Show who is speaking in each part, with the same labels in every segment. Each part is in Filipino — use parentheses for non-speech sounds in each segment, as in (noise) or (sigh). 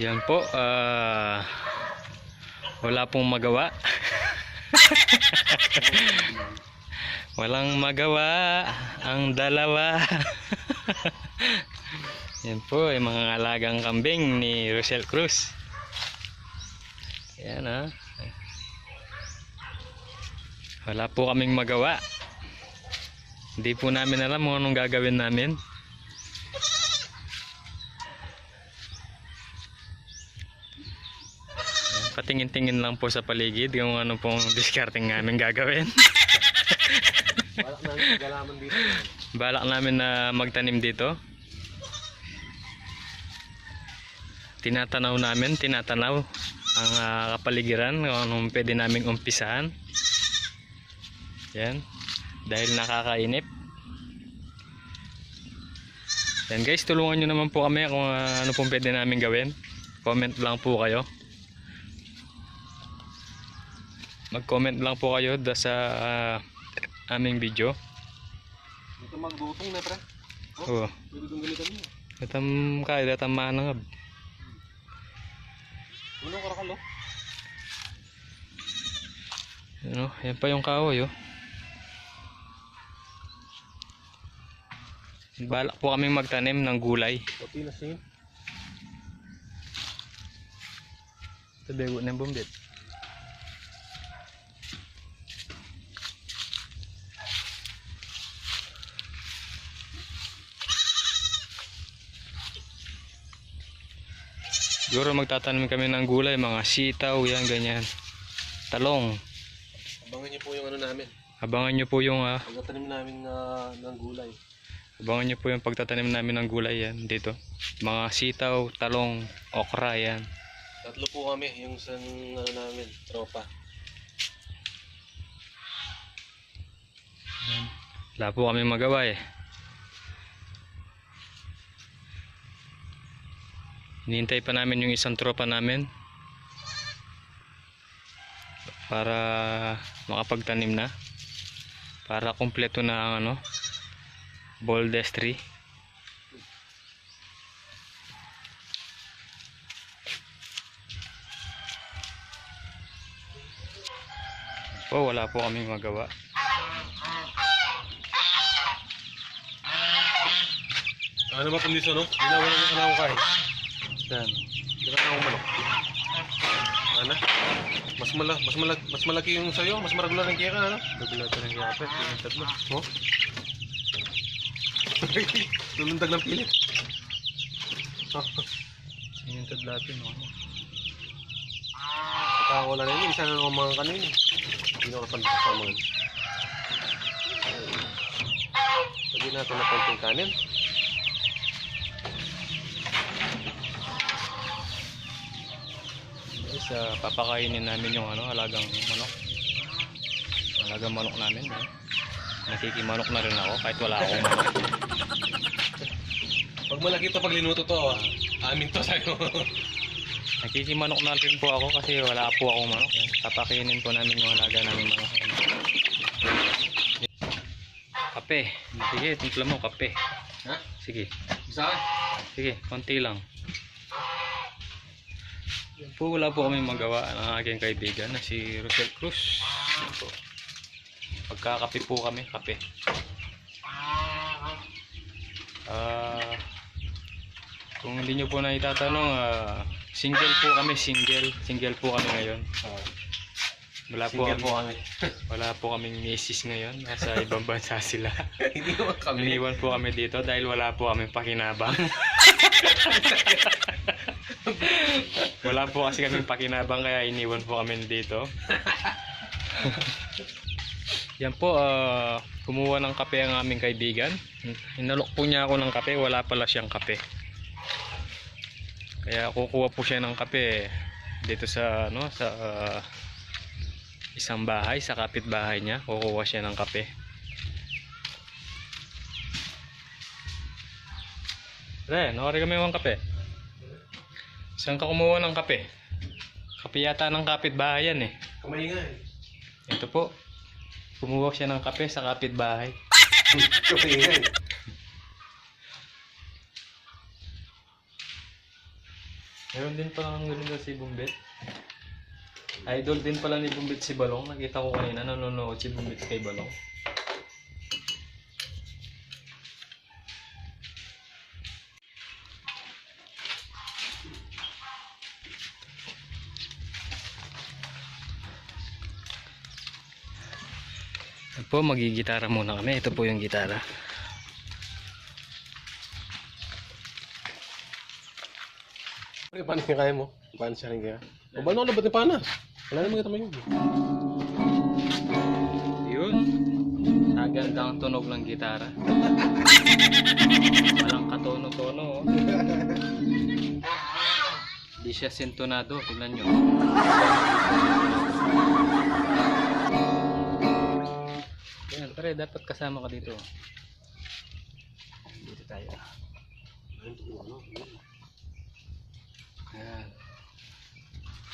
Speaker 1: Yan po, ah wala pong magawa. (laughs) Walang magawa ang dalawa. (laughs) Yan po, yung mga alagang kambing ni Rosel Cruz. Yan ah. Wala po kaming magawa. Hindi po namin alam kung anong gagawin namin. Patingin-tingin lang po sa paligid kung ano pong (laughs) discarding namin gagawin.
Speaker 2: Balak namin galaman dito.
Speaker 1: Balak namin na magtanim dito. Tinatanaw namin, tinatanaw ang ah, kapaligiran kung anong pwede naming umpisahan. Yan. Dahil nakakainip. Yan guys, tulungan nyo naman po kami kung ah, ano pong pwede namin gawin. Comment lang po kayo. Mag-comment lang po kayo da sa ah, aming video.
Speaker 2: Dito magdutong na pre.
Speaker 1: Oh.
Speaker 2: Pwede itong ganito mo.
Speaker 1: Datam kaya datam manangab.
Speaker 2: Ano karakalo?
Speaker 1: Ano, yan pa yung kahoy oh. Balak po kaming magtanim ng gulay.
Speaker 2: Pati na siya.
Speaker 1: Tabego ng bumbit. Siguro magtatanim kami ng gulay, mga sitaw, yan, ganyan. Talong.
Speaker 2: Abangan niyo po yung ano namin.
Speaker 1: Abangan nyo po yung ah,
Speaker 2: Pagkatanim namin na ng gulay.
Speaker 1: Abangan nyo po yung pagtatanim namin ng gulay yan dito. Mga sitaw, talong, okra yan.
Speaker 2: Tatlo po kami yung isang ano namin, tropa.
Speaker 1: Wala po kami magawa eh. Hinihintay pa namin yung isang tropa namin. Para makapagtanim na. Para kumpleto na ang ano. Boldestry. Po, wala po kaming magawa.
Speaker 2: Ano ba kondisyon no? Ginawa na ka na kain.
Speaker 1: Yan.
Speaker 2: Ka na ako manok. Ano? Mas mala mas malaki mas malaki yung sayo, mas maregular ang kaya ka ano?
Speaker 1: Duglato ng kapit, yung tatlo.
Speaker 2: Oh. (laughs) Tulundag ng pilit. Oh.
Speaker 1: Yung tadlato, no?
Speaker 2: Saka wala na yun, isa na ng mga kanina. Hindi na kapantas sa mga. Pwede natin na konting kanin.
Speaker 1: Guys, ah, papakainin namin yung ano, alagang manok. Alagang manok namin. Eh. Nakikimanok na rin ako kahit wala akong manok. (laughs)
Speaker 2: Pag malaki to pag linuto to, ah, amin to sa'yo. (laughs)
Speaker 1: Nakikimanok na rin po ako kasi wala po akong manok. Eh. Papakainin po namin yung alaga namin manok. Kape. Sige, timpla mo kape.
Speaker 2: ha?
Speaker 1: Sige.
Speaker 2: Isa?
Speaker 1: Sige, konti lang. Yan po, wala po kami magawa ng aking kaibigan na si Rosel Cruz. Yan po. Pagkakape po kami, kape. Ah, kung hindi nyo po na itatanong, ah, single po kami, single. Single po kami ngayon. Wala po,
Speaker 2: Single
Speaker 1: kami,
Speaker 2: po kami. (laughs)
Speaker 1: wala po kaming misis ngayon. Nasa ibang bansa sila. (laughs)
Speaker 2: Hindi kami.
Speaker 1: Iniwan po kami dito dahil wala po kami pakinabang. (laughs) (laughs) wala po kasi kaming pakinabang kaya iniwan po kami dito. (laughs) Yan po, ah, kumuha ng kape ang aming kaibigan. Hinalok po niya ako ng kape, wala pala siyang kape. Kaya kukuha po siya ng kape dito sa ano sa ah, isang bahay, sa kapitbahay niya. Kukuha siya ng kape. Re, nakari kami ng kape. Saan ka kumuha ng kape? Kape yata ng kapitbahay yan eh.
Speaker 2: Kamay nga eh.
Speaker 1: Ito po. Kumuha siya ng kape sa kapitbahay.
Speaker 2: Kamay nga. Eh.
Speaker 1: Meron din pala ang ganoon si Bumbit. Idol din pala ni Bumbit si Balong. Nakita ko kanina nanonood si Bumbit kay Balong. Po, magigitara muna kami. Ito po yung gitara.
Speaker 2: Pre, paano yung kaya mo? Paano siya rin kaya? O ba naman yung panas? Wala naman kita yun.
Speaker 1: Yun. Nagandang tunog ng gitara. (laughs) Walang katono-tono. Oh. Di siya sintonado. Tingnan nyo. Pare, dapat kasama ka dito. Dito tayo. Ayan.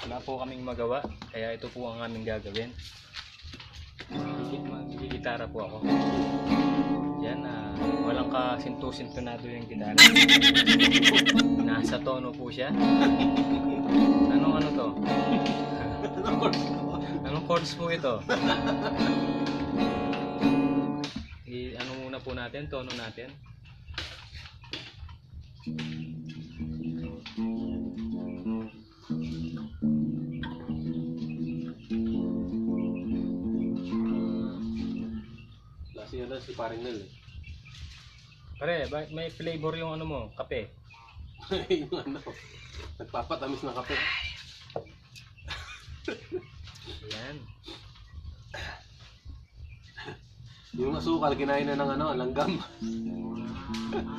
Speaker 1: Wala po kaming magawa, kaya ito po ang aming gagawin. Gigit magigitara po ako. Yan na walang kasinto-sintonado yung gitara. Nasa tono po siya. Anong ano to? Anong chords po ito? Muna po natin, tono natin.
Speaker 2: Lasi yan lang si paring Nel eh.
Speaker 1: Pare, may flavor yung ano mo, kape? (laughs)
Speaker 2: yung ano, nagpapatamis ng kape.
Speaker 1: Yan.
Speaker 2: Yung asukal, kinain na ng ano, langgam.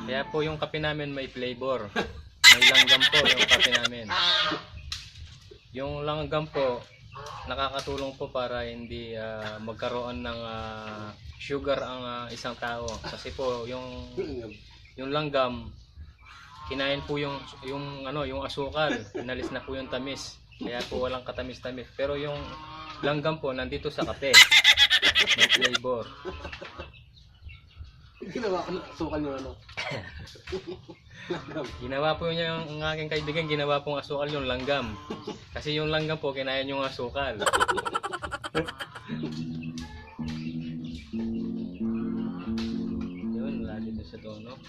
Speaker 1: Kaya po yung kape namin may flavor. May langgam po yung kape namin. Yung langgam po, nakakatulong po para hindi ah, magkaroon ng ah, sugar ang ah, isang tao. Kasi po yung yung langgam kinain po yung yung ano yung asukal inalis na po yung tamis kaya po walang katamis-tamis pero yung langgam po nandito sa kape may flavor
Speaker 2: Ginawa ko na asukal yung ano. langgam. (laughs)
Speaker 1: Ginawa po niya yung ang aking kaibigan, ginawa pong asukal yung langgam. Kasi yung langgam po, kinain yung asukal. Yun, wala dito sa tono.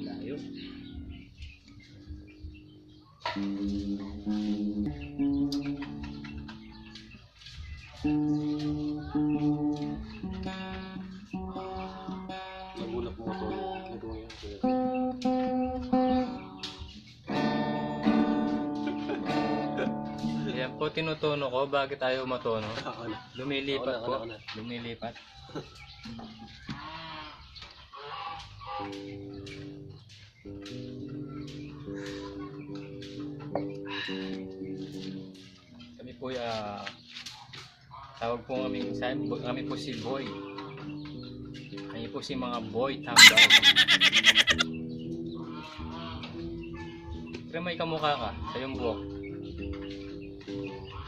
Speaker 1: Layo.
Speaker 2: Nagulat
Speaker 1: Tinutono ko, bakit tayo matono?
Speaker 2: Ako na.
Speaker 1: Lumilipat
Speaker 2: Ako
Speaker 1: po.
Speaker 2: na, ako na.
Speaker 1: Lumilipat. Kami po ah tawag po kami sa kami po si Boy. Kami po si mga boy tambay. Pero may kamukha ka sa iyong buhok.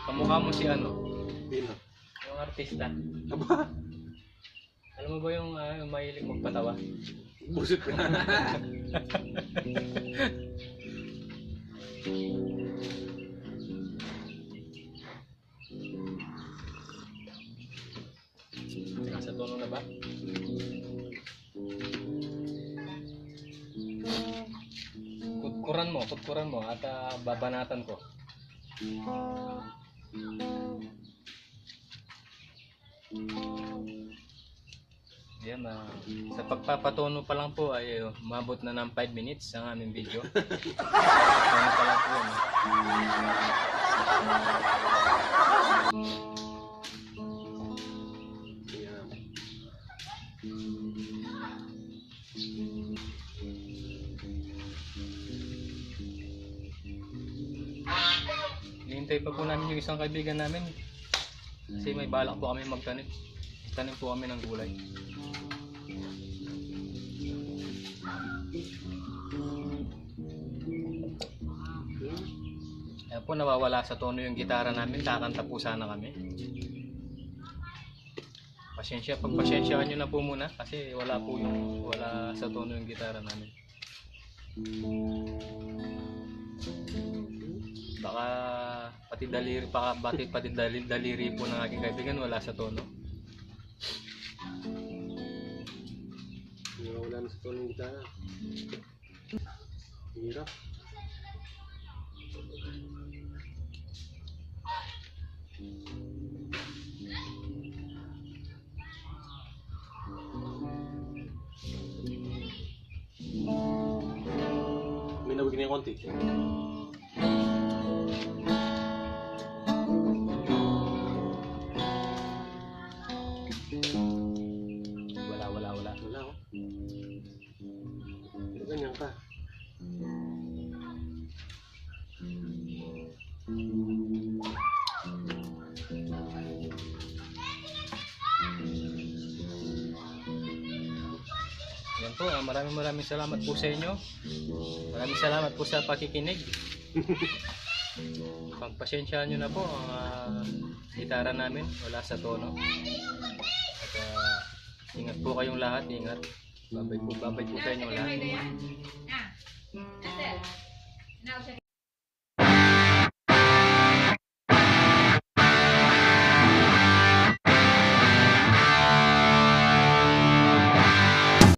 Speaker 1: Kamukha mo si ano?
Speaker 2: Pino.
Speaker 1: Yung artista.
Speaker 2: Aba,
Speaker 1: Alam mo ba yung, ah, yung mahilig magpatawa?
Speaker 2: busit ka.
Speaker 1: Nasa tono na ba? Kutkuran mo, kutkuran mo at ah, babanatan ko. Yan na. Sa pagpapatono pa lang po ay uh, umabot na ng 5 minutes ang aming video. (laughs) Tono pa lang po yan. Hinihintay pa po namin yung isang kaibigan namin. Kasi may balak po kami magtanim. Tanim po kami ng gulay. Kaya po nawawala sa tono yung gitara namin. Kakanta po sana kami. pasensya, pagpasensyaan nyo na po muna kasi wala po yung, wala sa tono yung gitara namin. Pati daliri, baka pati, pati daliri, daliri po ng aking kaibigan wala sa tono.
Speaker 2: Wala na sa tono ng gitara. Hirap. May nabigyan niya konti. Ka.
Speaker 1: Yan po, ah, maraming maraming salamat po sa inyo. Maraming salamat po sa pakikinig. (laughs) Pagpasensyaan nyo na po ang ah, gitara namin, wala sa tono. At ah, ingat po kayong lahat, ingat. Babay po, babay po sa inyo lahat. Ah, Asel. Now,